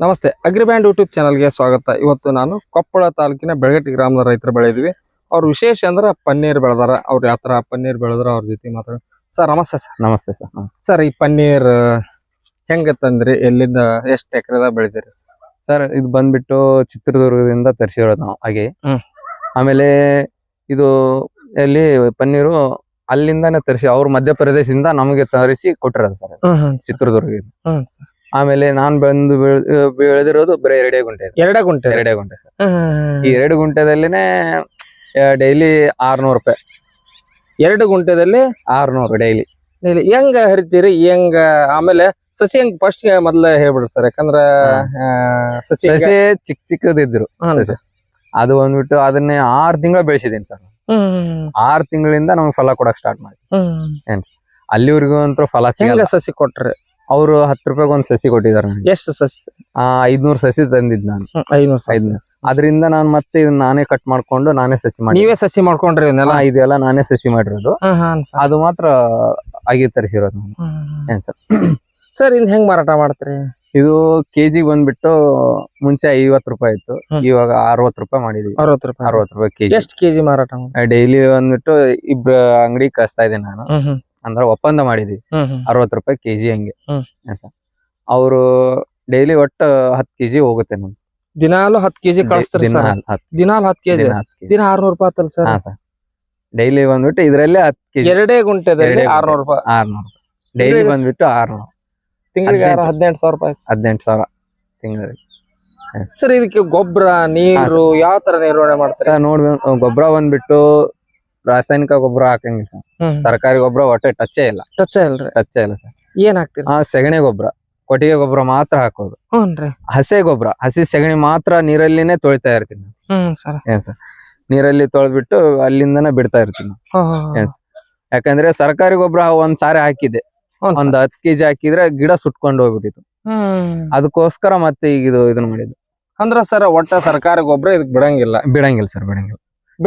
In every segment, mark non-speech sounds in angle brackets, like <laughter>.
ನಮಸ್ತೆ ಅಗ್ರಿಬ್ಯಾಂಡ್ ಯೂಟ್ಯೂಬ್ ಚಾನಲ್ಗೆ ಸ್ವಾಗತ. ಇವತ್ತು ನಾನು ಕೊಪ್ಪಳ ತಾಲೂಕಿನ ಬೆಳಗಟ್ಟಿ ಗ್ರಾಮದ ರೈತರು ಬೆಳೆದಿವಿ ಅವ್ರ ವಿಶೇಷ ಅಂದ್ರೆ ಪನ್ನೀರ್ ಬೆಳೆದಾರ. ಅವ್ರು ಯಾವ ತರ ಪನ್ನೀರ್ ಬೆಳೆದ್ರ ಅವ್ರ ಜೊತೆ ಮಾತಾಡ ಸರ್ ನಮಸ್ತೆ ಸರ್. ನಮಸ್ತೆ ಸರ್ ಸರ್ ಈ ಪನ್ನೀರ್ ಹೆಂಗ ತಂದ್ರಿ? ಎಲ್ಲಿಂದ ಎಷ್ಟು ಎಕರೆದಾಗ ಬೆಳೆದಿರಿ ಸರ್? ಸರ್ ಇದು ಬಂದ್ಬಿಟ್ಟು ಚಿತ್ರದುರ್ಗದಿಂದ ತರಿಸಿರೋದು ನಾವು ಹಾಗೆ. ಆಮೇಲೆ ಇದು ಎಲ್ಲಿ ಪನ್ನೀರು ಅಲ್ಲಿಂದಾನೆ ತರಿಸಿ ಅವ್ರ ಮಧ್ಯಪ್ರದೇಶದಿಂದ ನಮಗೆ ತರಿಸಿ ಕೊಟ್ಟಿರೋದು ಸರ್ ಚಿತ್ರದುರ್ಗದಿಂದ. ಹ್ಮ್ ಸರ್. ಆಮೇಲೆ ನಾನ್ ಬಂದು ಬೆಳ್- ಬೆಳೆದಿರೋದು ಬರೀ ಎರಡೇ ಗುಂಟೆ ಇದೆ. ಎರಡೇ ಗುಂಟೆ? ಎರಡೇ ಗುಂಟೆ ಸರ್. ಈ ಎರಡು ಗುಂಟೆದಲ್ಲಿನೇ ಡೈಲಿ ಆರ್ನೂರು ರೂಪಾಯಿ. ಎರಡು ಗುಂಟೆದಲ್ಲಿ? ಆರ್ನೂರು ಡೈಲಿ. ಇಲ್ಲಿ ಹೆಂಗ ಹರಿತೀರಿ? ಹೆಂಗ ಆಮೇಲೆ ಸಸಿ ಹೆಂಗ್ ಫಸ್ಟ್ ಮೊದ್ಲ ಹೇಳ್ಬಿಡ್ರಿ ಸರ್ ಯಾಕಂದ್ರ ಆ, ಸಸಿ ಹೆಂಗ- ಸಸಿ ಚಿಕ್ಕ ಚಿಕ್ಕದಿದ್ರು ಸಸಿ. ಅದು ಬಂದ್ಬಿಟ್ಟು ಅದನ್ನೇ ಆರ್ ತಿಂಗಳ ಬೆಳೆಸಿದೀನಿ ಸರ್. ಹ್ಮ್ ಆರ್ ತಿಂಗಳಿಂದ ನಮ್ಗೆ ಫಲ ಕೊಡಕ್ ಸ್ಟಾರ್ಟ್ ಮಾಡಿ ಹ್ಮ್. ಅಲ್ಲಿವರೆಗೂ ಅಂತೂ ಫಲ ಹೆಂಗ ಸಿಗಲ್ಲ. ಸಸಿ ಕೊಟ್ರಿ? ಅವರು ಹತ್ತು ರೂಪಾಯಿಗೆ ಒಂದ್ ಸಸಿ ಕೊಟ್ಟಿದ್ದಾರೆ ನನಗೆ ಎಷ್ಟು ಸಸಿ ಆ ಐದ್ನೂರ್ ಸಸಿ ತಂದಿದ್ ನಾನು. ಐನೂರ್ ಐದ್ನೂರ್ ಅದರಿಂದ ನಾನು ಮತ್ತೆ ಇದನ್ನ ನಾನೇ ಕಟ್ ಮಾಡ್ಕೊಂಡು ನಾನೇ ಸಸಿ ಮಾಡಿ ನೀವೇ ಸಸಿ ಮಾಡ್ಕೊಂಡ್ರಿ ಇದನ್ನೆಲ್ಲ? ಇದೆಲ್ಲ ನಾನೇ ಸಸಿ ಮಾಡಿರೋದು. ಅದು ಮಾತ್ರ ಆಗಿ ತರಿಸಿರೋದು ನಾನು ಏನ್ ಸರ್? ಸರ್ ಇನ್ ಹೆಂಗ್ ಮಾರಾಟ ಮಾಡ್ತೀರಿ? ಇದು ಕೆಜಿ ಬಂದ್ಬಿಟ್ಟು ಮುಂಚೆ ಐವತ್ ರೂಪಾಯಿ ಇತ್ತು. ಇವಾಗ ಅರವತ್ ರೂಪಾಯಿ ಮಾಡಿದೀವಿ. ಅರವತ್ತು ರೂಪಾಯಿ. ಅರವತ್ ರೂಪಾಯಿ ಕೆಜಿ. ಎಷ್ಟು ಕೆಜಿ ಮಾರಾಟ? ಡೈಲಿ ಬಂದ್ಬಿಟ್ಟು ಇಬ್ರ ಅಂಗಡಿ ಕಳಿಸ್ತಾ ಇದ್ದೀನಿ ನಾನು. ಹ್ಮ್ ಹ್ಮ್. ಅಂದ್ರೆ ಒಪ್ಪಂದ ಮಾಡಿದ್ವಿ. ಹ್ಮ್ ಹ್ಮ್. ಅರವತ್ ರೂಪಾಯಿ ಕೆಜಿ ಹಂಗೆ. ಸರ್. ಅವರು ಡೈಲಿ ಒಟ್ಟು ಹತ್ ಕೆಜಿ ಹೋಗುತ್ತೆ ನಮ್ಗೆ ದಿನಾಲು ಹತ್ ಕೆಜಿ ಕಳಿಸ್ತೀರಿ ಸರ್. ದಿನಾಲ್ ಹತ್ ಕೆಜಿ. ದಿನ ಆರ್ನೂರ್ ರೂಪಾಯಿ ಆತಲ್ಲ ಸರ್. ಹಾ ಸರ್. ಡೈಲಿ ಬಂದ್ಬಿಟ್ಟು ಇದ್ರಲ್ಲೇ ಹತ್ ಕೆಜಿ. ಎರಡೇ ಗುಂಟೆದಲ್ಲಿ. ಆರ್ನೂರ್ ರೂಪಾಯಿ. ಆರ್ನೂರು ಡೈಲಿ ಬಂದ್ಬಿಟ್ಟು ಆರ್ನೂರು ತಿಂಗಳಿಗೆ ಹದಿನೆಂಟು. ಸಾವಿರ ರೂಪಾಯಿ. ಹದಿನೆಂಟು ಸಾವಿರ ತಿಂಗಳಿಗೆ. ಸರ್. ಇದಕ್ಕೆ ಗೊಬ್ಬರ ನೀರು ಯಾವ ತರ ನಿರ್ವಹಣೆ ಮಾಡ್ತಾರೆ? ಸರ್ ನೋಡಿ ಗೊಬ್ಬರ ಬಂದ್ಬಿಟ್ಟು ರಾಸಾಯನಿಕ ಗೊಬ್ಬರ ಹಾಕಂಗಿಲ್ಲ ಸರ್ ಸರ್ಕಾರಿ ಗೊಬ್ಬರ ಒಟ್ಟೆ ಟಚ್ಚೇ ಇಲ್ಲ. ಟಚ್ ಇಲ್ರಿ? ಟಚ್ಚೇ ಇಲ್ಲ ಸರ್ ಏನ್ ಹಾಕ್ತಿರಿ ಆ ಸೆಗಣಿ ಗೊಬ್ಬರ ಕೊಟ್ಟಿಗೆ ಗೊಬ್ಬರ ಮಾತ್ರ ಹಾಕೋದು. ಹ್ಞೂನ್ರಿ ಹಸೆ ಗೊಬ್ಬರ ಹಸಿ ಸೆಗಣಿ ಮಾತ್ರ ನೀರಲ್ಲಿನೇ ತೊಳಿತಾ ಇರ್ತೀನಿ ನಾನು. ಹ್ಮ್ ಸರ್. ಏನ್ ಸರ್ ನೀರಲ್ಲಿ ತೊಳೆದ್ಬಿಟ್ಟು ಅಲ್ಲಿಂದನೇ ಬಿಡ್ತಾ ಇರ್ತೀನಿ. ನಾನು. ಯಾಕಂದ್ರೆ ಸರ್ಕಾರಿ ಗೊಬ್ಬರ ಒಂದ್ ಸಾರಿ ಹಾಕಿದೆ ಒಂದ್ ಹತ್ ಕೆಜಿ ಹಾಕಿದ್ರೆ ಗಿಡ ಸುಟ್ಕೊಂಡು ಹೋಗ್ಬಿಟ್ಟಿತ್ತು. ಹ್ಮ್. ಅದಕ್ಕೋಸ್ಕರ ಮತ್ತೆ ಈಗ ಇದು ಇದನ್ನ ಮಾಡಿದ್ದು. ಅಂದ್ರ ಸರ್ ಒಟ್ಟ ಸರ್ಕಾರಿ ಗೊಬ್ಬರ ಇದಕ್ ಬಿಡಂಗಿಲ್ಲ. ಬಿಡಂಗಿಲ್ಲ ಸರ್ ಬಿಡಂಗಿಲ್ಲ.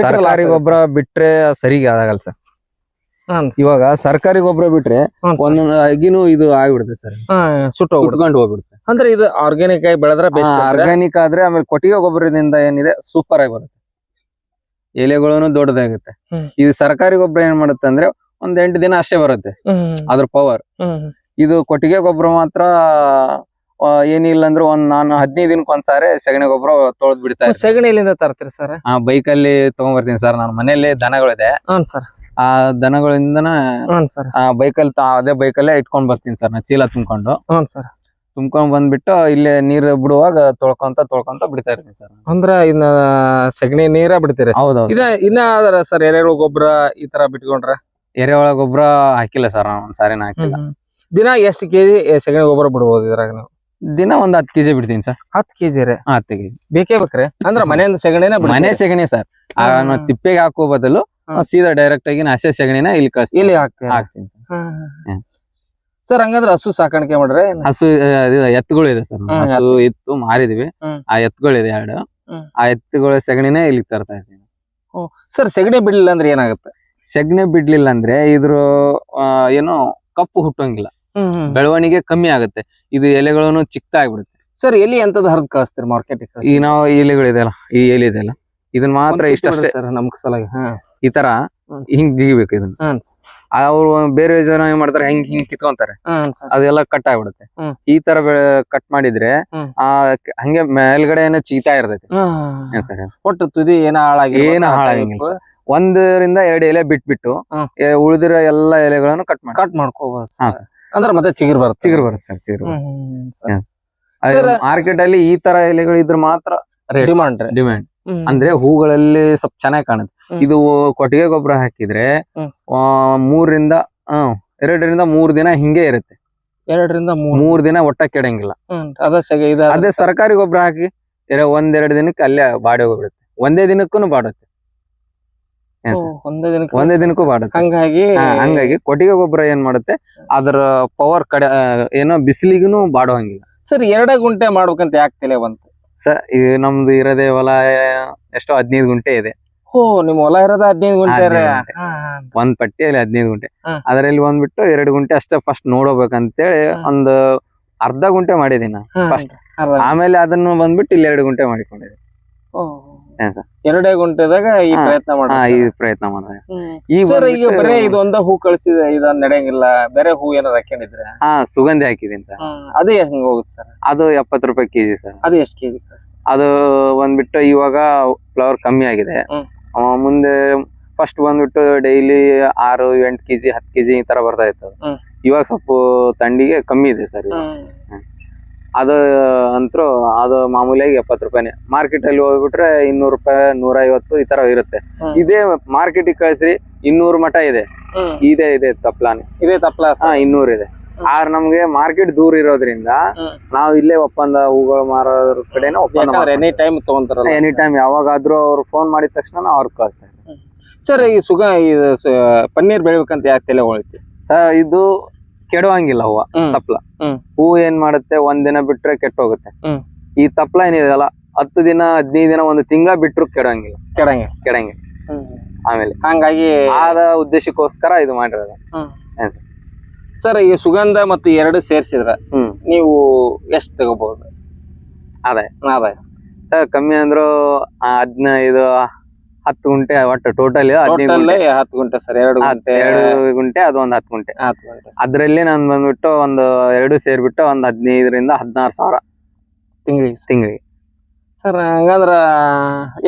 ಸರ್ಕಾರಿ. ಗೊಬ್ಬರ ಬಿಟ್ರೆ ಸರಿಗೆ ಆಗಲ್ಲ ಸರ್. ಇವಾಗ ಸರ್ಕಾರಿ ಗೊಬ್ಬರ ಬಿಟ್ರೆ. ಒಂದೊಂದು ಅಗಿನೂ ಇದು ಆಗ್ಬಿಡುತ್ತೆ ಸರ್ ಸುಟ್ಟು ಹೋಗ್ಬಿಡುತ್ತೆ. ಸುಟ್ಕೊಂಡು ಹೋಗ್ಬಿಡುತ್ತೆ ಅಂದ್ರೆ ಇದು ಆರ್ಗ್ಯಾನಿಕ್ ಆಗಿ ಬೆಳೆದ್ರೆ ಆರ್ಗ್ಯಾನಿಕ್ ಆದ್ರೆ ಆಮೇಲೆ ಕೊಟ್ಟಿಗೆ ಗೊಬ್ಬರದಿಂದ ಏನಿದೆ ಸೂಪರ್ ಆಗಿ ಬರುತ್ತೆ ಎಲೆಗಳನ್ನು ದೊಡ್ಡದಾಗುತ್ತೆ. ಇದು ಸರ್ಕಾರಿ ಗೊಬ್ಬರ ಏನ್ ಮಾಡುತ್ತೆ ಅಂದ್ರೆ ಒಂದ್ ಎಂಟು ದಿನ ಅಷ್ಟೇ ಬರುತ್ತೆ ಅದ್ರ ಪವರ್ ಇದು ಕೊಟ್ಟಿಗೆ ಗೊಬ್ಬರ ಮಾತ್ರ ಏನಿಲ್ಲ ಅಂದ್ರೆ ಒಂದ್ ನಾನು ಹದಿನೈದು ದಿನಕ್ಕೆ ಒಂದ್ಸಾರಿ ಸಗಣಿ ಗೊಬ್ಬರ ತೊಳೆದ್ ಬಿಡ್ತಾರೆ ಇರ್ತೀನಿ. ಸಗಣಿ ಎಲ್ಲಿಂದ ತರ್ತೀರಿ ಸರ್? ಆ ಬೈಕ್ ಅಲ್ಲಿ ತಗೊಂಡ್ಬರ್ತೀನಿ ಸರ್. ನಾನು ಮನೆಯಲ್ಲಿ ದನಗಳಿದೆ. ಹ್ಞೂ ಸರ್. ಆ ದನಗಳಿಂದನ ಹ್ಞೂ ಸರ್. ಆ ಬೈಕಲ್ಲಿ ಅದೇ ಬೈಕಲ್ಲೇ ಇಟ್ಕೊಂಡ್ ಬರ್ತೀನಿ ಸರ್ ನಾ ಚೀಲ ತುಂಬ್ಕೊಂಡು. ಹ್ಞೂ ಸರ್. ತುಂಬ್ಕೊಂಡ್ ಬಂದ್ಬಿಟ್ಟು ಇಲ್ಲೇ ನೀರು ಬಿಡುವಾಗ ತೊಳ್ಕೊಂತ ತೊಳ್ಕೊಂತ ಬಿಡ್ತಾ ಇರ್ತೀನಿ ಸರ್ ಅಂದ್ರ ಇನ್ನ ಸಗಣಿ ನೀರ ಬಿಡ್ತೀರಿ? ಹೌದೌದು ಇದ ಇನ್ನ ಅದರ ಸರ್ ಎರೆಹುಳು ಗೊಬ್ಬರ ಈ ತರ ಬಿಟ್ಕೊಂಡ್ರ? ಎರೆಹುಳ ಗೊಬ್ಬರ ಹಾಕಿಲ್ಲ ಸರ್ ನಾನು ಒಂದ್ ಸಾರಿನ ಹಾಕಿಲ್ಲ. ದಿನ ಎಷ್ಟು ಕೆಜಿ ಸಗಣಿ ಗೊಬ್ಬರ ಬಿಡ್ಬೋದು ಇದ್ರಾಗ ನೀವು? ದಿನ ಒಂದ್ ಹತ್ತು ಕೆಜಿ ಬಿಡ್ತೀನಿ ಸರ್. ಹತ್ತು ಕೆಜಿ ರೀ? ಹತ್ತು ಕೆಜಿ. ಬೇಕೇ ಬೇಕ್ರಿ? ಅಂದ್ರ ಮನೆಯಿಂದ ಸೆಗಣಿನ ಮನೆ ಸೆಗಣಿ ಸರ್. ತಿಪ್ಪೆಗೆ ಹಾಕೋ ಬದಲು. ಸೀದಾ ಡೈರೆಕ್ಟ್ ಆಗಿ ಹಸೆ ಸೆಗಣಿನ ಇಲ್ಲಿ ಕಳ್ಸಿ ಇಲ್ಲಿ ಹಾಕ್ತೀನಿ ಸರ್. ಹಂಗಂದ್ರೆ ಸರ್ ಹಂಗಂದ್ರ ಹಸು ಸಾಕಾಣಿಕೆ ಮಾಡ್ರಿ? ಹಸು ಎತ್ತುಗಳು ಇದೆ ಸರ್. ಹಸು ಇತ್ತು ಮಾರಿದಿವಿ. ಆ ಎತ್ತುಗಳಿದೆ ಎರಡು. ಆ ಎತ್ತುಗಳ ಸೆಗಣಿನೇ ಇಲ್ಲಿ ತರ್ತಾ ಇದ್ದೀನಿ. ಸರ್ ಸೆಗಣಿ ಬಿಡ್ಲಿಲ್ಲ ಅಂದ್ರೆ ಏನಾಗುತ್ತೆ? ಸೆಗಣಿ ಬಿಡ್ಲಿಲ್ಲ ಅಂದ್ರೆ ಇದ್ರ ಏನು ಕಪ್ಪು ಹುಟ್ಟಂಗಿಲ್ಲ. ಬೆಳವಣಿಗೆ ಕಮ್ಮಿ ಆಗುತ್ತೆ. ಇದು ಎಲೆಗಳನ್ನು ಚಿಕ್ಕದಾಗ್ಬಿಡುತ್ತೆ. ಸರ್ ಎಲ್ಲಿ ಎಂತದ್ ಹರಿದ್ ಕಳಿಸ್ತೀರಿ ಮಾರ್ಕೆಟ್ ಈ ನಾವು ಈ ಎಲೆಗಳಿದೆಯಲ್ಲ ಈ ಎಲೆ ಇದೆಯಲ್ಲ ಇದನ್ನ ಮಾತ್ರ ಇಷ್ಟಷ್ಟೇ ಸರ್ ನಮ್ಗ್ ಸಲಾಗಿ ಈ ತರ. ಹಿಂಗ್ ಜಿಗಿಬೇಕು ಇದನ್ನ. ಅವ್ರು ಬೇರೆ ಜನ ಏನ್ ಮಾಡ್ತಾರೆ ಹೆಂಗ್ ಹಿಂಗ್ ಕಿತ್ಕೊಂತಾರೆ. ಅದೆಲ್ಲ ಕಟ್ ಆಗ್ಬಿಡುತ್ತೆ. ಈ ತರ ಕಟ್ ಮಾಡಿದ್ರೆ ಆ ಹಂಗೆ ಮೇಲ್ಗಡೆ ಏನೋ ಚೀತಾ ಇರ್ತೈತಿ. ಒಟ್ಟು ತುದಿ ಏನ ಹಾಳಾಗಿ ಏನೋ ಹಾಳಾಗಿಲ್ಲ. ಒಂದರಿಂದ ಎರಡು ಎಲೆ ಬಿಟ್ಬಿಟ್ಟು. ಉಳಿದಿರೋ ಎಲ್ಲಾ ಎಲೆಗಳನ್ನು ಕಟ್ ಮಾಡಿ. ಕಟ್ ಮಾಡ್ಕೋಬಹುದು ಅಂದ್ರೆ ಮತ್ತೆ ಚಿಗುರು ಬರುತ್ತೆ. ಚಿಗುರು ಬರುತ್ತೆ ಸರ್ ಚಿಗುರು ಮಾರ್ಕೆಟ್ ಅಲ್ಲಿ ಈ ತರ ಎಲೆಗಳು ಇದ್ರೆ ಮಾತ್ರ ಡಿಮಾಂಡ್ ಡಿಮ್ಯಾಂಡ್ ಅಂದ್ರೆ ಹೂಗಳಲ್ಲಿ ಸ್ವಲ್ಪ ಚೆನ್ನಾಗಿ ಕಾಣುತ್ತೆ. ಇದು ಕೊಟ್ಟಿಗೆ ಗೊಬ್ಬರ ಹಾಕಿದ್ರೆ ಮೂರರಿಂದ ಎರಡರಿಂದ ಮೂರ್ ದಿನ ಹಿಂಗೆ ಇರುತ್ತೆ. ಎರಡರಿಂದ ಮೂರ್. ದಿನ ಒಟ್ಟ ಕೆಡಂಗಿಲ್ಲ. ಅದ ಸರ್ಕಾರಿ ಗೊಬ್ಬರ ಹಾಕಿ ಒಂದೆರಡು ದಿನಕ್ಕೆ ಅಲ್ಲೇ ಬಾಡಿ ಹೋಗ್ಬಿಡುತ್ತೆ. ಒಂದೇ ದಿನಕ್ಕೂ ಬಾಡುತ್ತೆ? ಒಂದೇ ದಿನಕ್ಕೆ ಒಂದೇ ದಿನಕ್ಕೂ ಬಾಡುತ್ತೆ. ಹಂಗಾಗಿ ಹಂಗಾಗಿ ಕೊಟ್ಟಿಗೆ ಗೊಬ್ಬರ ಏನ್ ಮಾಡುತ್ತೆ? ಅದರ ಪವರ್ ಕಡೆ ಏನೋ ಬಿಸಿಲಿಗೂ ಬಾಡುವಂಗಿಲ್ಲ ಸರ್ ಎರಡ ಗುಂಟೆ ಮಾಡ್ಬೇಕಂತ ಯಾಕೆ ತಲೆ ಬಂತು? ಸರ್ ಇದು ನಮ್ದು ಇರೋದೇ ಹೊಲ ಎಷ್ಟೋ ಹದಿನೈದು ಗುಂಟೆ ಇದೆ. ಓ ನಿಮ್ ಹೊಲ ಇರೋದ ಹದಿನೈದು ಗುಂಟೆ ಒಂದ್ ಪಟ್ಟಿಯಲ್ಲಿ ಹದಿನೈದು ಗುಂಟೆ. ಅದರಲ್ಲಿ ಬಂದ್ಬಿಟ್ಟು ಎರಡು ಗುಂಟೆ ಅಷ್ಟೇ ಫಸ್ಟ್ ನೋಡಬೇಕಂತೇಳಿ ಹೇಳಿ ಒಂದು ಅರ್ಧ ಗುಂಟೆ ಮಾಡಿದೀನಿ ಫಸ್ಟ್. ಆಮೇಲೆ ಅದನ್ನು ಬಂದ್ಬಿಟ್ಟು ಇಲ್ಲಿ ಎರಡು ಗುಂಟೆ ಮಾಡಿಕೊಂಡಿದ್ದೀನಿ. ಏನ್? ಎರಡೇ ಗುಂಟೆದಾಗ ಈ ಪ್ರಯತ್ನ ಮಾಡಿ ಈ ಪ್ರಯತ್ನ ಮಾಡಿದೆ. ಈಗ ಸರ್ ಈಗ ಬರೇ ಇದೊಂದ ಹೂ ಕಳ್ಸಿದೆ ಇದ ನಡೆಯಂಗಿಲ್ಲ ಬೇರೆ ಹೂ ಏನಾರ ಹಾಕೊಂಡಿದ್ರೆ ಹಾ ಸುಗಂಧಿ ಹಾಕಿದೀನಿ ಸರ್. ಅದೇ ಹೆಂಗ್ ಹೋಗುತ್ತೆ ಸರ್? ಅದು ಎಪ್ಪತ್ತು ರೂಪಾಯಿ ಕೆಜಿ ಸರ್. ಅದು ಎಷ್ಟು ಕೆಜಿ ಅದು ಬಂದ್ಬಿಟ್ಟು ಇವಾಗ ಫ್ಲವರ್ ಕಮ್ಮಿ ಆಗಿದೆ. ಮುಂದೆ ಫಸ್ಟ್ ಬಂದ್ಬಿಟ್ಟು ಡೈಲಿ ಆರು ಎಂಟು ಕೆಜಿ ಹತ್ತು ಕೆಜಿ ಈ ತರ ಬರ್ತಾ ಇತ್ತು. ಇವಾಗ ಸ್ವಲ್ಪ ತಂಡಿಗೆ ಕಮ್ಮಿ ಇದೆ ಸರ್ ಅದು ಅಂತೂ ಅದು ಮಾಮೂಲಿಯಾಗಿ ಎಪ್ಪತ್ತು ರೂಪಾಯಿನೇ. ಮಾರ್ಕೆಟ್ ಅಲ್ಲಿ ಹೋಗ್ಬಿಟ್ರೆ ಇನ್ನೂರು ರೂಪಾಯಿ ನೂರ ಐವತ್ತು ಈ ತರ ಇರುತ್ತೆ. ಇದೇ ಮಾರ್ಕೆಟ್ ಕಳಿಸ್ರಿ ಇನ್ನೂರು ಮಠ ಇದೆ. ಇದೆ ಇದೆ ತಪ್ಲಾನೆ. ಇದೆ ತಪ್ಲ ಹಾ ಇನ್ನೂರ್ ಇದೆ. ಆದ್ರೆ ನಮ್ಗೆ ಮಾರ್ಕೆಟ್ ದೂರ ಇರೋದ್ರಿಂದ. ನಾವು ಇಲ್ಲೇ ಒಪ್ಪಂದ ಹೂಗಳು ಮಾರೋದ್ರ ಕಡೆನೇ ಒಪ್ಪಂದ ಎನಿ ಟೈಮ್ ತಗೊಂತಾರಲ್ಲ ಎನಿ ಟೈಮ್ ಯಾವಾಗಾದ್ರೂ ಅವ್ರು ಫೋನ್ ಮಾಡಿದ ತಕ್ಷಣ ನಾವು ಅವ್ರಿಗೆ ಕಳಿಸ್ತೇವೆ ಸರ್ ಈ ಸುಗ ಈ ಪನ್ನೀರ್ ಬೆಳಿಬೇಕಂತ ಯಾಕೆ ತಲೆ ಹೊಳಿತಿ ಸರ್ ಇದು ಕೆಡುವಂಗಿಲ್ಲ ಹೂವ ತಪ್ಪಲ ತಪ್ಲ. ಹೂ ಏನ್ ಮಾಡುತ್ತೆ ಒಂದ್ ದಿನ ಬಿಟ್ರೆ ಕೆಟ್ಟ ಹೋಗುತ್ತೆ ಈ ತಪ್ಲ ಏನಿದೆಯಲ್ಲ ಹತ್ತು ದಿನ ಹದಿನೈದು ದಿನ ಒಂದು ತಿಂಗಳ ಬಿಟ್ರು ಕೆಡಂಗಿಲ್ಲ. ಕೆಡಂಗಿಲ್ಲ. ಕೆಡಂಗಿಲ್ಲ. ಆಮೇಲೆ ಹಂಗಾಗಿ ಆದ ಉದ್ದೇಶಕ್ಕೋಸ್ಕರ ಇದು ಮಾಡಿರೋದು? ಸರ್ ಈ ಸುಗಂಧ ಮತ್ತು ಎರಡು ಸೇರಿಸಿದ್ರೆ ನೀವು ಎಷ್ಟು ತಗೋಬಹುದು? ಆದಾಯ. ಆದಾಯ. ಸರ್ ಕಮ್ಮಿ ಅಂದ್ರು ಹದ್ನೈದು ಹತ್ತು ಗುಂಟೆ ಒಟ್ಟು ಟೋಟಲ್ ಹದಿನೈದು ಹತ್ತು ಗುಂಟೆ ಸರ್ ಎರಡು ಗುಂಟೆ ಎರಡು ಗುಂಟೆ ಅದು ಒಂದ್ ಹತ್ತು ಗುಂಟೆ. ಹತ್ತು ಗಂಟೆ ಅದ್ರಲ್ಲಿ ನಾನು ಬಂದ್ಬಿಟ್ಟು ಒಂದು ಎರಡು ಸೇರ್ಬಿಟ್ಟು ಒಂದ್ ಹದಿನೈದರಿಂದ ಹದಿನಾರು ಸಾವಿರ ತಿಂಗಳಿಗೆ ತಿಂಗಳಿಗೆ. ಸರ್ ಹಂಗಂದ್ರ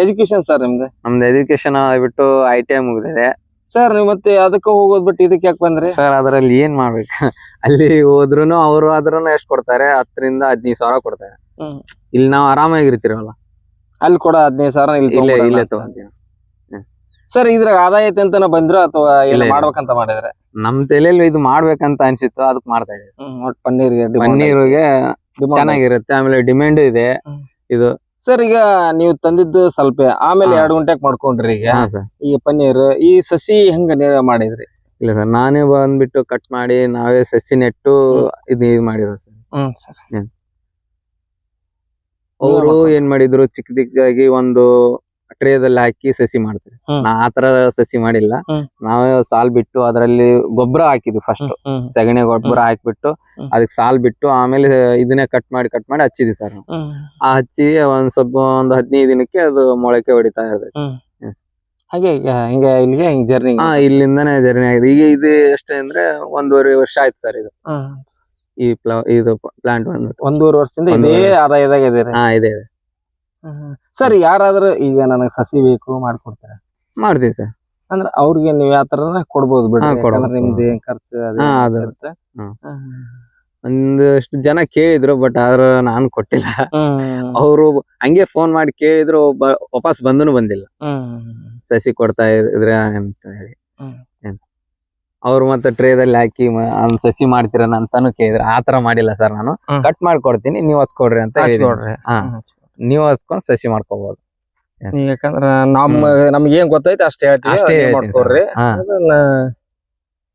ಎಜುಕೇಶನ್ ಸರ್ ನಿಮ್ದು? ನಮ್ದು ಎಜುಕೇಶನ್ ಆಗ್ಬಿಟ್ಟು ಐ ಟಿ ಐ ಮುಗಿದಿದೆ. ಸರ್ ನೀವು ಮತ್ತೆ ಅದಕ್ಕೆ ಹೋಗೋದ್ ಬಿಟ್ಟು ಇದಕ್ಕೆ ಯಾಕೆ ಬಂದ್ರಿ? ಸರ್ ಅದರಲ್ಲಿ ಏನ್ ಮಾಡ್ಬೇಕು? <laughs> ಅಲ್ಲಿ ಹೋದ್ರು ಅವರು ಆದ್ರೂ ಎಷ್ಟು ಕೊಡ್ತಾರೆ? ಹತ್ತರಿಂದ ಹದಿನೈದು ಸಾವಿರ ಕೊಡ್ತಾರೆ. ಇಲ್ಲಿ ನಾವು ಆರಾಮಾಗಿರ್ತೀರಲ್ಲ? ಅಲ್ಲಿ ಕೂಡ ಹದಿನೈದು ಸಾವಿರ ಇಲ್ಲಿ ಇಲ್ಲೇ ಇಲ್ಲೇ. ತಗೊಂತೀವಿ. ಸರ್ ಇದ್ರಾಗ ಆದಾಯ ಐತೆ ಅಂತ ಬಂದ್ರು ಅಥವಾ ಇಲ್ಲ, ಇಲ್ಲ. ಮಾಡ್ಬೇಕಂತ ಮಾಡಿದ್ರೆ? ನಮ್ ತಲೆಯಲ್ಲಿ ಇದು ಮಾಡ್ಬೇಕಂತ ಅನ್ಸಿತ್ತು ಅದಕ್ ಮಾಡ್ತಾ ಇದ್ದೀವಿ. ಒಟ್ಟು ಪನ್ನೀರ್ಗೆ ಪನ್ನೀರ್ಗೆ ಚೆನ್ನಾಗಿರುತ್ತೆ ಆಮೇಲೆ ಡಿಮ್ಯಾಂಡ್ ಇದೆ. ಇದು ಸರ್ ಈಗ ನೀವು ತಂದಿದ್ದು ಸ್ವಲ್ಪ ಆಮೇಲೆ ಹಾ. ಎರಡು ಗಂಟೆಗೆ ಮಾಡ್ಕೊಂಡ್ರಿ ಈಗ. ಹಾ ಸರ್. ಈ ಪನ್ನೀರ್ ಈ ಸಸಿ ಹೆಂಗ ನೀವ್ ಮಾಡಿದ್ರಿ? ಇಲ್ಲ ಸರ್. ನಾನೇ ಬಂದ್ಬಿಟ್ಟು ಕಟ್ ಮಾಡಿ ನಾವೇ ಸಸಿ ನೆಟ್ಟು ಇದು ಇದು ಮಾಡಿರೋ ಸರ್. ಹ್ಮ್ ಸರ್. ಅವರು? ಏನ್ ಮಾಡಿದ್ರು? ಚಿಕ್ಕ ಚಿಕ್ಕದಾಗಿ ಒಂದು ಟ್ರೇದಲ್ಲಿ ಹಾಕಿ ಸಸಿ ಮಾಡ್ತೀವಿ. ಹ್ಮ್. ನಾ ಆತರ ಸಸಿ ಮಾಡಿಲ್ಲ. ಹ್ಮ್. ನಾವೇ ಸಾಲ್ ಬಿಟ್ಟು ಅದರಲ್ಲಿ ಗೊಬ್ಬರ ಹಾಕಿದ್ವಿ ಫಸ್ಟ್ ಸೆಗಣಿ ಗೊಬ್ಬರ ಹಾಕ್ಬಿಟ್ಟು ಹ್ಮ್. ಅದಕ್ಕೆ ಸಾಲ್ ಬಿಟ್ಟು ಆಮೇಲೆ ಇದನ್ನೇ ಕಟ್ ಮಾಡಿ ಕಟ್ ಮಾಡಿ ಹಚ್ಚಿದ್ವಿ ಸರ್ ಆ ಹಚ್ಚಿ ಒಂದ್ ಸ್ವಲ್ಪ ಒಂದ್ ಹದಿನೈದು ದಿನಕ್ಕೆ ಅದು ಮೊಳಕೆ ಹೊಡಿತಾ ಇರ್ತದೆ. ಹಾಗೆ ಈಗ ಹಿಂಗೆ ಇಲ್ಲಿಗೆ ಹಿಂಗ್ ಜರ್ನಿ ಹಾ ಇಲ್ಲಿಂದಾನೇ ಜರ್ನಿ ಆಗಿದೆ. ಈಗ ಇದು ಎಷ್ಟೇ ಅಂದ್ರೆ ಒಂದೂವರೆ ವರ್ಷ ಆಯ್ತು ಸರ್ ಇದು. ಈ ಪ್ಲಾ ಇದು ಪ್ಲಾಂಟ್ ಬಂದ್ಬಿಟ್ಟು. ಒಂದೂವರೆ ವರ್ಷದಿಂದ ಇದೇ ಒಂದೂವರೆ ಆದಾಯದಾಗ ಇದೀರಿ ಹಾ ಇದೆ ಇದೆ. ಸರ್ ಯಾರಾದ್ರೂ ಈಗ ನನಗೆ ಸಸಿ ಬೇಕು ಮಾಡ್ಕೊಡ್ತಾರೆ ಮಾಡ್ತೀವಿ ಸರ್ ಅಂದ್ರೆ ಅವ್ರಿಗೆ ನೀವು ಯಾವ ತರ ಕೊಡ್ಬೋದು ಬಿಡ್ರಿ ಹಾ, ಕೊಡ್ಬೋದು, ಯಾಕಂದ್ರೆ ನಿಮ್ದು ಏನ್ ಖರ್ಚು ಅದು ಹಾ, ಏನ್ ಅದು. ಇರುತ್ತೆ. ಹ್ಮ್. ಹ್ಮ್. ಒಂದಷ್ಟು ಜನ ಕೇಳಿದ್ರು ಬಟ್ ಆದ್ರ ನಾನು ಕೊಟ್ಟಿಲ್ಲ ಹ್ಮ್. ಅವರು ಹಂಗೆ ಫೋನ್ ಮಾಡಿ ಕೇಳಿದ್ರು ಬ- ವಾಪಸ್ ಬಂದನು ಬಂದಿಲ್ಲ ಹ್ಮ್. ಸಸಿ ಕೊಡ್ತಾ ಇದ್ರೆ ಅಂತ ಹೇಳಿ ಹ್ಮ್. ಅವ್ರು ಮತ್ತೆ ಟ್ರೇದಲ್ಲಿ ಹಾಕಿ ಮ- ಒಂದ್ ಸಸಿ ಮಾಡ್ತೀರನ ಅಂತಾನು ಕೇಳಿದ್ರು ಆತರ ಮಾಡಿಲ್ಲ ಸರ್ ನಾನು ಹ್ಮ್. ಕಟ್ ಮಾಡ್ಕೊಡ್ತೀನಿ ನೀವ್ ಹಚ್ಕೊಡ್ರಿ ಅಂತ ಹೇಳಿ ಹಚ್ಕೊಡ್ರಿ. ಹಾ ಹ್ಮ್. ನೀವ್ ಹಚ್ಕೊಂಡ್ ಸಸಿ ಮಾಡ್ಕೋಬಹುದು ಯಾಕಂದ್ರ ನಮ್ಮ ನಮ್ಗೆ ಏನ್ ಗೊತ್ತೈತೆ ಅಷ್ಟೇ ಹೇಳ್ತೀವಿ ಅಷ್ಟೇ ಮಾಡ್ಕೋರಿ ಮಾಡ್ಕೊಡ್ರಿ. ಅದನ್ನ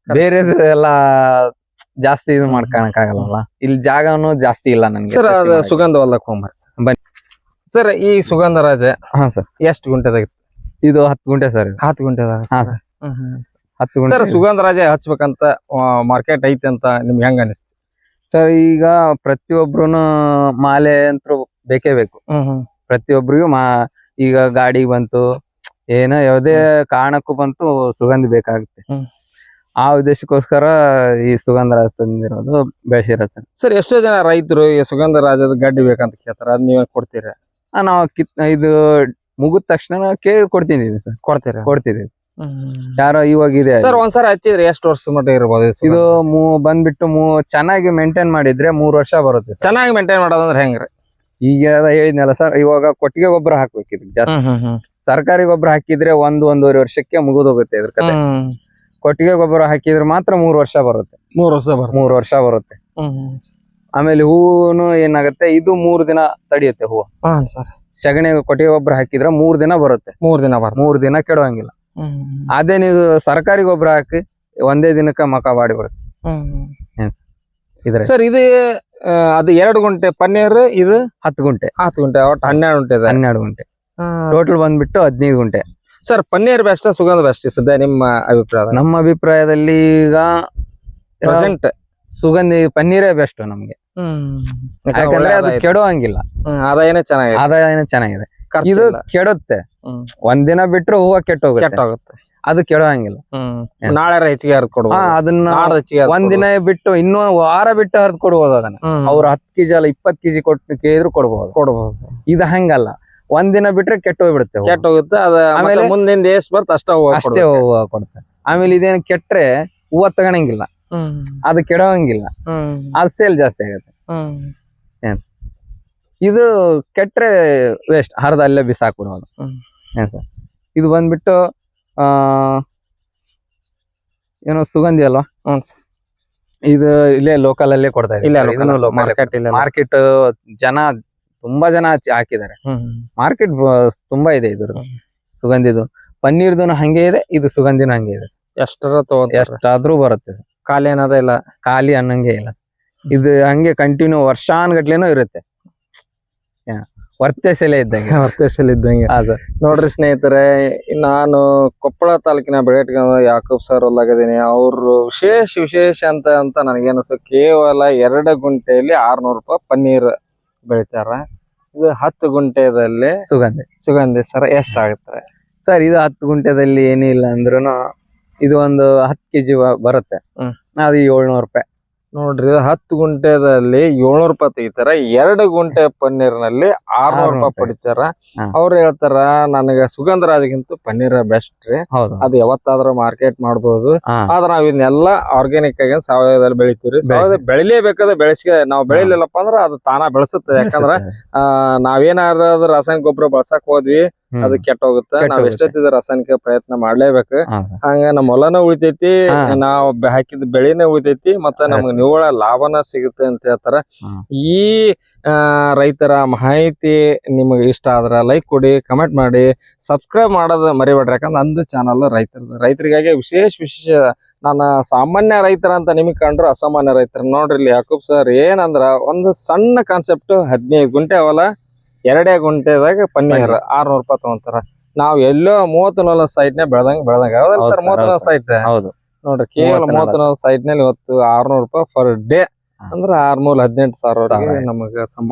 ಬೇರೆ ಎಲ್ಲ ಜಾಸ್ತಿ ಇದು ಮಾಡ್ಕೊಳಕ್ ಆಗಲ್ಲ ಇಲ್ಲಿ ಜಾಗನು ಜಾಸ್ತಿ ಇಲ್ಲ ನನ್ಗೆ ಸರ್ ಅದ ಸುಗಂಧ ಹೊಲಕ್ ಹೋಗ್ಬರ್ರಿ ಸರ್. ಬನ್ನಿ. ಸರ್ ಈ ಸುಗಂಧ ರಾಜ ಹಾ ಸರ್. ಎಷ್ಟು ಗುಂಟೆದಾಗ ಇದು ಹತ್ತು ಗುಂಟೆ ಸರ್ ಹತ್ತು ಗುಂಟೆದಾಗ ಹಾ, ಸರ್. ಹತ್ತು ಗುಂಟೆ. ಸರ್ ಸುಗಂಧ ರಾಜ ಹಚ್ಬೇಕಂತ ಮಾರ್ಕೆಟ್ ಐತೆ ಅಂತ ನಿಮ್ಗೆ ಹೆಂಗ ಅನಿಸ್ತು? ಸರ್ ಈಗ ಪ್ರತಿಯೊಬ್ರು ಮಾಲೆ ಅಂತೂ ಬೇಕೇ ಬೇಕು. ಪ್ರತಿಯೊಬ್ಬರಿಗೂ ಮಾ ಈಗ ಗಾಡಿ ಬಂತು ಏನೋ ಯಾವುದೇ ಕಾರಣಕ್ಕೂ ಬಂತು ಸುಗಂಧಿ ಬೇಕಾಗುತ್ತೆ. ಆ ಉದ್ದೇಶಕ್ಕೋಸ್ಕರ ಈ ಸುಗಂಧ ರಾಜ ತಂದಿರೋದು ಬೆಳೆಸಿರೋದು ಸರ್. ಸರ್ ಎಷ್ಟೋ ಜನ ರೈತರು ಈ ಸುಗಂಧ ರಾಜದ ಗಡ್ಡಿ ಬೇಕಂತ ಕೇಳ್ತಾರೆ ಅದ್ ನೀವೇ ಕೊಡ್ತೀರ? ನಾವು ಕಿತ್ ಇದು ಮುಗಿದ ತಕ್ಷಣ ಕೇಳಿ ಕೊಡ್ತೀನಿ ಸರ್. ಕೊಡ್ತೀರಾ? ಕೊಡ್ತಿದ್ದೀವಿ. ಯಾರೋ ಇವಾಗ ಇದೆ. ಸರ್ ಒಂದ್ಸಲ ಹಚ್ಚಿದ್ರೆ ಎಷ್ಟು ವರ್ಷ ಮಟ್ಟ ಇರ್ಬೋದು ಇದು? ಮೂ ಬಂದ್ಬಿಟ್ಟು ಮೂ ಚೆನ್ನಾಗಿ ಮೇಂಟೈನ್ ಮಾಡಿದ್ರೆ ಮೂರ್ ವರ್ಷ ಬರುತ್ತೆ ಚೆನ್ನಾಗಿ ಮೇಂಟೈನ್ ಮಾಡೋದಂದ್ರೆ ಹೆಂಗ್ರಿ? ಈಗ ಹೇಳಿದ್ನಲ್ಲ ಸರ್ ಇವಾಗ ಕೊಟ್ಟಿಗೆ ಗೊಬ್ಬರ ಹಾಕ್ಬೇಕು ಇದಕ್ಕೆ ಜಾಸ್ತಿ. ಸರ್ಕಾರಿ ಗೊಬ್ಬರ ಹಾಕಿದ್ರೆ ಒಂದ್ ಒಂದೂವರೆ ವರ್ಷಕ್ಕೆ ಮುಗಿದೋಗುತ್ತೆ ಇದ್ರ ಕತೆ. ಕೊಟ್ಟಿಗೆ ಗೊಬ್ಬರ ಹಾಕಿದ್ರೆ ಮಾತ್ರ ಮೂರ್ ವರ್ಷ ಬರುತ್ತೆ. ಮೂರ್ ವರ್ಷ ಮೂರ್ ವರ್ಷ ಬರುತ್ತೆ. ಆಮೇಲೆ ಹೂನು ಏನಾಗುತ್ತೆ? ಇದು ಮೂರ್ ದಿನ ತಡಿಯುತ್ತೆ ಹೂವು. ಸಗಣಿ ಕೊಟ್ಟಿಗೆ ಗೊಬ್ಬರ ಹಾಕಿದ್ರೆ ಮೂರ್ ದಿನ ಬರುತ್ತೆ. ಮೂರ್ ದಿನ ಮೂರ್ ದಿನ ಕೆಡುವಂಗಿಲ್ಲ ಅದೇ ನೀವು ಸರ್ಕಾರಿ ಗೊಬ್ಬರ ಹಾಕಿ ಒಂದೇ ದಿನಕ್ಕೆ ಮಕ ಬಾಡಿ ಬರುತ್ತೆ. ಇದ್ರೆ ಸರ್ ಇದು ಅದು ಎರಡು ಗುಂಟೆ ಪನ್ನೀರ್ ಇದು ಹತ್ತು ಗುಂಟೆ. ಹತ್ತು ಗುಂಟೆ ಒಟ್ಟು ಹನ್ನೆರಡು ಗುಂಟೆ ಇದೆ. ಹನ್ನೆರಡು ಗುಂಟೆ. ಟೋಟಲ್ ಬಂದ್ಬಿಟ್ಟು ಹದಿನೈದು ಗುಂಟೆ. ಸರ್ ಪನ್ನೀರ್ ಬೆಸ್ಟ್ ಸುಗಂಧ ಬೆಸ್ಟ್ ಸದ್ಯ ನಿಮ್ಮ ಅಭಿಪ್ರಾಯ ನಮ್ಮ ಅಭಿಪ್ರಾಯದಲ್ಲಿ ಈಗ ಪ್ರೆಸೆಂಟ್ ಸುಗಂಧಿ ಪನ್ನೀರೇ ಬೆಸ್ಟ್ ನಮ್ಗೆ. ಯಾಕಂದ್ರೆ ಅದು ಕೆಡುವಂಗಿಲ್ಲ ಆದಾಯನೇ ಚೆನ್ನಾಗಿದೆ. ಆದಾಯನೇ ಚೆನ್ನಾಗಿದೆ. ಇದು ಕೆಡುತ್ತೆ. ಒಂದಿನ ಬಿಟ್ರು ಹೂವ ಕೆಟ್ಟೋಗುತ್ತೆ. ಕೆಟ್ಟೋಗುತ್ತೆ. ಅದು ಕೆಡೋಂಗಿಲ್ಲ ನಾಳೆ ಹೆಚ್ಚಿಗೆ ಹರಿದ್ ಕೊಡ್ಬೋದು. ಅದನ್ನ ಒಂದಿನ ಬಿಟ್ಟು ಇನ್ನೂ ವಾರ ಬಿಟ್ಟು ಹರಿದ್ ಕೊಡ್ಬೋದು ಅದನ್ನ. ಅವ್ರ ಹತ್ತು ಕೆಜಿ ಅಲ್ಲ ಇಪ್ಪತ್ ಕೆಜಿ ಕೊಟ್ಟು ಕೇಳಿದ್ರು ಕೊಡ್ಬೋದು. ಕೊಡ್ಬೋದು. ಇದು ಹಂಗಲ್ಲ. ಒಂದಿನ ಬಿಟ್ರೆ ಕೆಟ್ಟ ಹೋಗ್ಬಿಡುತ್ತೆ. ಕೆಟ್ಟ ಹೋಗುತ್ತೆ ಅದ ಆಮೇಲೆ ಮುಂದಿನ ಮುಂದಿಂದ ಎಷ್ಟ್ ಬರ್ತ ಅಷ್ಟ ಅಷ್ಟೇ. ಹೂವ ಕೊಡುತ್ತೆ ಆಮೇಲೆ ಇದೇನು ಕೆಟ್ಟರೆ ಹೂವ ತಗೊಳಂಗಿಲ್ಲ. ಅದು ಕೆಡೋಂಗಿಲ್ಲ ಅದ್ ಸೇಲ್ ಜಾಸ್ತಿ ಆಗುತ್ತೆ. ಇದು ಕೆಟ್ಟರೆ ವೇಸ್ಟ್ ಹರಿದ ಅಲ್ಲೇ ಬಿಸಾಕ್ಬಿಡೋದು. ಏನ್ ಸರ್? ಇದು ಬಂದ್ಬಿಟ್ಟು ಏನೋ ಸುಗಂಧಿ ಅಲ್ವಾ? ಹ್ಞೂ. ಇದು ಇಲ್ಲೇ ಲೋಕಲ್ ಅಲ್ಲೇ ಕೊಡ್ತಾ ಇಲ್ಲ ಲೋಕಲ್ ಮಾರ್ಕೆಟ್ ಇಲ್ಲ ಮಾರ್ಕೆಟ್ ಜನ ತುಂಬಾ ಜನ ಹಾಕಿದ್ದಾರೆ. ಮಾರ್ಕೆಟ್ ತುಂಬಾ ಇದೆ ಇದ್ರದ್ದು. ಹ್ಮ್. ಸುಗಂಧಿದು. ಪನ್ನೀರ್ದು ಹಂಗೆ ಇದೆ ಇದು ಸುಗಂಧಿನ ಹಂಗೆ ಇದೆ. ಎಷ್ಟರ ಎಷ್ಟಾದ್ರೂ ಬರುತ್ತೆ. ಖಾಲಿ ಅನ್ನೋದೇ ಇಲ್ಲ? ಖಾಲಿ ಅನ್ನಂಗೆ ಇಲ್ಲ ಇದು ಹಂಗೆ ಕಂಟಿನ್ಯೂ ವರ್ಷಾನ್ಗಟ್ಲೆನೂ ಇರುತ್ತೆ. ಯಾ. ವರ್ತೆ ಸೆಲೆ ಇದ್ದಂಗೆ. <laughs> ವರ್ತೇಸಲ್ ಇದ್ದಂಗೆ. ಹಾ ಸರ್. ನೋಡ್ರಿ ಸ್ನೇಹಿತರೆ ನಾನು ಕೊಪ್ಪಳ ತಾಲೂಕಿನ ಬೆಳಗಟ್ಟಿಗೆ ಯಾಕೂಬ್ ಸರ್ ಹೊಲ್ಲಾಗದೀನಿ ಅವರು ವಿಶೇಷ ವಿಶೇಷ ಅಂತ ಅಂತ ನನಗೇನಿಸ್ತು ಕೇವಲ ಎರಡು ಗುಂಟೆಯಲ್ಲಿ ಆರ್ನೂರು ರೂಪಾಯಿ ಪನ್ನೀರ್ ಬೆಳಿತಾರ. ಇದು ಹತ್ತು ಗುಂಟೆದಲ್ಲಿ ಸುಗಂಧಿ. ಸುಗಂಧಿ ಸರ್ ಎಷ್ಟಾಗುತ್ತೆ? ಸರ್ ಇದು ಹತ್ತು ಗುಂಟೆದಲ್ಲಿ ಏನಿಲ್ಲ ಅಂದ್ರೂ ಇದು ಒಂದು ಹತ್ತು ಕೆಜಿ ಬರುತ್ತೆ. ಹ್ಮ್. ಅದು ಏಳ್ನೂರು ರೂಪಾಯಿ. ನೋಡ್ರಿ ಹತ್ತು ಗುಂಟೆದಲ್ಲಿ ಏಳ್ನೂರು ರೂಪಾಯಿ ತೆಗಿತಾರ. ಎರಡು ಗುಂಟೆ ಪನ್ನೀರ್ನಲ್ಲಿ ಆರ್ನೂರು ರೂಪಾಯಿ ಪಡಿತಾರ. ಅವ್ರು ಹೇಳ್ತಾರ ನನಗ ಸುಗಂಧರಾಜಗಿಂತ ಪನ್ನೀರ್ ಬೆಸ್ಟ್ ರೀ. ಹೌದು. ಅದು ಯಾವತ್ತಾದ್ರೂ ಮಾರ್ಕೆಟ್ ಮಾಡ್ಬೋದು. ಹಾ. ಆದ್ರ ನಾವ್ ಇದನ್ನೆಲ್ಲ ಆರ್ಗ್ಯಾನಿಕ್ ಆಗಿ ಸಾವಯವದಲ್ಲಿ ಬೆಳಿತೀವ್ರಿ. ಸಾವಯವ ಬೆಳಿಲೇಬೇಕಾದ್ರೆ ಬೆಳೆಸಿಗೆ ನಾವ್ ಬೆಳಿಲಿಲ್ಲಪ್ಪ ಅಂದ್ರ ಅದು ತಾನ ಬೆಳೆಸುತ್ತೆ. ಯಾಕಂದ್ರ ಆ ನಾವೇನಾರ ರಾಸಾಯನಿಕ ಗೊಬ್ಬರ ಬಳಸಕ್ ಹೋದ್ವಿ. ಅದು ಕೆಟ್ಟ ಹೋಗುತ್ತೆ ನಾವ್. ಎಷ್ಟೊತ್ತಿದ ರಾಸಾಯನಿಕ ಪ್ರಯತ್ನ ಮಾಡ್ಲೇಬೇಕು. ಹಂಗ ನಮ್ಮ ಹೊಲನ ಉಳಿತೈತಿ. ನಾವ್ ಹಾಕಿದ ಬೆಳೆನ ಉಳಿತೈತಿ ಮತ್ತ ನಮ್ಗ್. ನಿವ್ವಳ ಲಾಭನ ಸಿಗುತ್ತೆ ಅಂತ ಹೇಳ್ತಾರ. ಈ ಆ, ರೈತರ ಮಾಹಿತಿ ನಿಮಗೆ ಇಷ್ಟ ಆದ್ರ ಲೈಕ್ ಕೊಡಿ ಕಮೆಂಟ್ ಮಾಡಿ ಸಬ್ಸ್ಕ್ರೈಬ್ ಮಾಡೋದು ಮರಿಬೇಡ್ರಿ. ಯಾಕಂದ್ರೆ ನಂದು ಚಾನಲ್ ರೈತರದ್ದು ರೈತರಿಗಾಗಿ ವಿಶೇಷ ವಿಶೇಷ ನಾನು ಸಾಮಾನ್ಯ ರೈತರ ಅಂತ ನಿಮಗೆ ಕಂಡ್ರು ಅಸಾಮಾನ್ಯ ರೈತರ. ನೋಡ್ರಿ ಇಲ್ಲಿ ಯಾಕೂಬ್ ಸರ್ ಏನಂದ್ರ ಒಂದು ಸಣ್ಣ ಕಾನ್ಸೆಪ್ಟ್ ಹದಿನೈದು ಗುಂಟೆ ಹೊಲ ಎರಡೇ ಗುಂಟೆದಾಗ ಪನ್ನೀರ್. ಆರ್ನೂರು ರೂಪಾಯಿ ತಗೊಂತಾರ. ನಾವ್ ಎಲ್ಲೋ ಮೂವತ್ತು ನಲ್ವತ್ತು ಸೈಟ್ ನೇ ಬೆಳೆದಂಗ ಸರ್ ಮೂವತ್ತು ನಲ್ವತ್ತು ಸೈಟ್ ಹೌದು. ನೋಡ್ರಿ ಕೇವಲ ಮೂವತ್ತು ನಲ್ವತ್ತು ಸೈಟ್ನಲ್ಲಿ ಇವತ್ತು ಆರ್ನೂರು ರೂಪಾಯಿ ಪರ್ ಡೇ ಅಂದ್ರೆ ಆರ್ನೂರ್ ಹದಿನೆಂಟು ಸಾವಿರ. ನಮಗ ಸಮ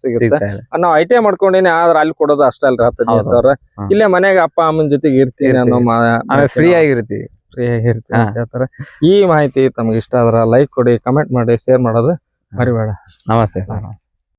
ಸಿಗುತ್ತೆ. ನಾವು ಇದೆ. ನಾವ್ ಐ ಟಿ ಐ ಮಾಡ್ಕೊಂಡಿನಿ ಆದ್ರ ಅಲ್ಲಿ ಕೊಡೋದು ಅಷ್ಟೇ ಅಲ್ರಿ ಹತ್ತು ಹದಿನೈದು ಸಾವಿರ. ಇಲ್ಲೇ ಮನೆಗೆ ಅಪ್ಪ ಅಮ್ಮನ ಜೊತೆಗೆ ಇರ್ತೀನಿ ಅನ್ನೋ ಫ್ರೀ ಆಗಿರ್ತೀವಿ. ಫ್ರೀ ಹೇಳ್ತಾರೆ. ಈ ಮಾಹಿತಿ ತಮ್ಗೆ ಇಷ್ಟ ಆದ್ರ ಲೈಕ್ ಕೊಡಿ ಕಮೆಂಟ್ ಮಾಡಿ ಶೇರ್ ಮಾಡೋದು ಮರಿಬೇಡ. ನಮಸ್ತೆ.